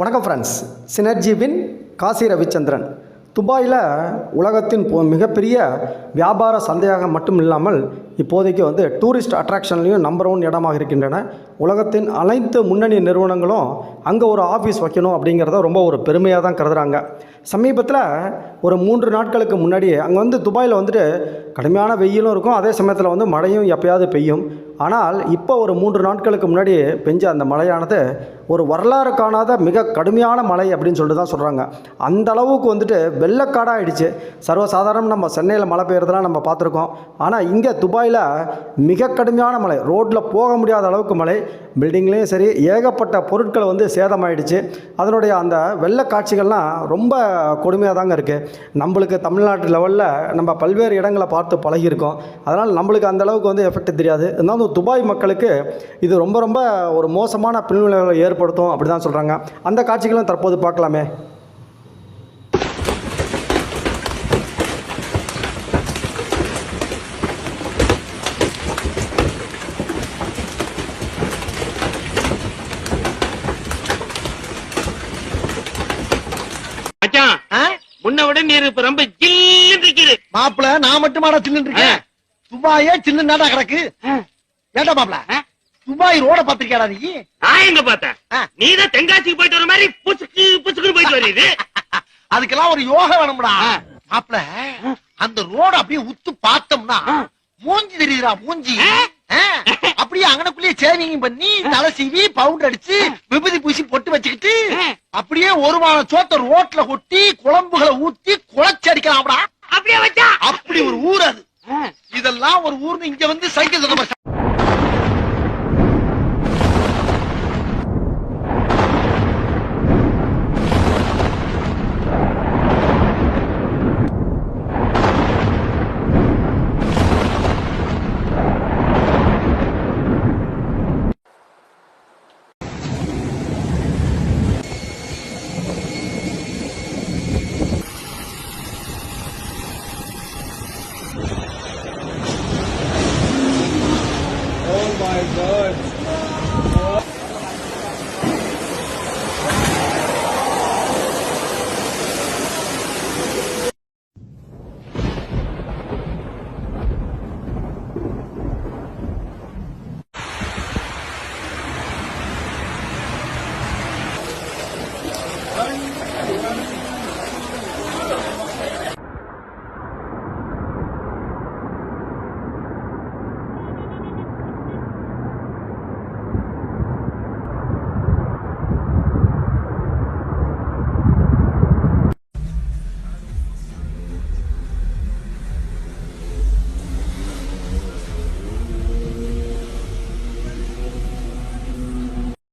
வணக்கம் ஃப்ரெண்ட்ஸ் சினர்ஜிவின் காசி ரவிச்சந்திரன். துபாயில் உலகத்தின் மிகப்பெரிய வியாபார சந்தையாக மட்டும் இல்லாமல் இப்போதைக்கு வந்து டூரிஸ்ட் அட்ராக்ஷன்லேயும் நம்பர் ஒன் இடமாக இருக்கின்றன. உலகத்தின் அனைத்து முன்னணி நிறுவனங்களும் அங்கே ஒரு ஆஃபீஸ் வைக்கணும் அப்படிங்கிறத ரொம்ப ஒரு பெருமையாக தான் கருதுகிறாங்க சமீபத்தில் ஒரு மூன்று நாட்களுக்கு முன்னாடி அங்கே வந்து துபாயில் வந்துட்டு கடுமையான வெயிலும் இருக்கும். அதே சமயத்தில் வந்து மழையும் எப்பயாவது பெய்யும். ஆனால் இப்போ ஒரு மூன்று நாட்களுக்கு முன்னாடி பெஞ்ச அந்த மழையானது ஒரு வரலாறு காணாத மிக கடுமையான மழை அப்படின்னு சொல்லிட்டு தான் சொல்கிறாங்க அந்த அளவுக்கு வந்துட்டு வெள்ளக்காடாக ஆயிடுச்சு சர்வசாதாரணம் நம்ம சென்னையில் மழை பெய்யறதெல்லாம் நம்ம பார்த்துருக்கோம். ஆனால் இங்கே துபாயில் மிக கடுமையான மழை ரோட்டில் போக முடியாத அளவுக்கு மழை பில்டிங்லேயும் சரி ஏகப்பட்ட பொருட்கள் வந்து சேதமாயிடுச்சு. அதனுடைய அந்த வெள்ள காட்சிகள்லாம் ரொம்ப கொடுமையாக தாங்க இருக்குது நம்மளுக்கு தமிழ்நாட்டு லெவலில் நம்ம பல்வேறு இடங்களை பார்த்து பழகியிருக்கோம். அதனால் நம்மளுக்கு அந்த அளவுக்கு வந்து எஃபெக்ட் தெரியாது. இருந்தாலும் துபாய் மக்களுக்கு இது ரொம்ப ரொம்ப ஒரு மோசமான பின்விளைவுகளை ஏற்படுத்தும் அப்படி தான் சொல்கிறாங்க அந்த காட்சிகளும் தற்போது பார்க்கலாமே. முன்ன விட நீர் இப்ப ரொம்ப ஜில்லுன்னு இருக்குது மாப்பிள நான் மட்டுமாடா சின்ன இருக்கேன். துபாயே சின்ன நாடா கிடக்கு ஏண்டா மாப்பிள? துபாய் ரோட பாத்திருக்கியாடா நீ? நான் எங்க பார்த்தேன்? ஆ. நீதான் தென்காசிக்கு போயிட்டு வர மாதிரி புசுக்கு புசுக்குன்னு போயிட்டு வருது அதுக்கெல்லாம் ஒரு யோகா வேணும்டா. மாப்பிள அந்த ரோட அப்படியே உத்து பார்த்தோம்னா மூஞ்சி தெரியுதுடா மூஞ்சி. அப்படியே அங்கனக்குள்ளேயே சேவிங் பண்ணி தலை சீவி பவுடர் அடிச்சு விபூதி பூசி பொட்டு வச்சுக்கிட்டு. அப்படியே ஒரு வாரம் சோத்த ரோட்ல கொட்டி குழம்புகளை ஊத்தி my god.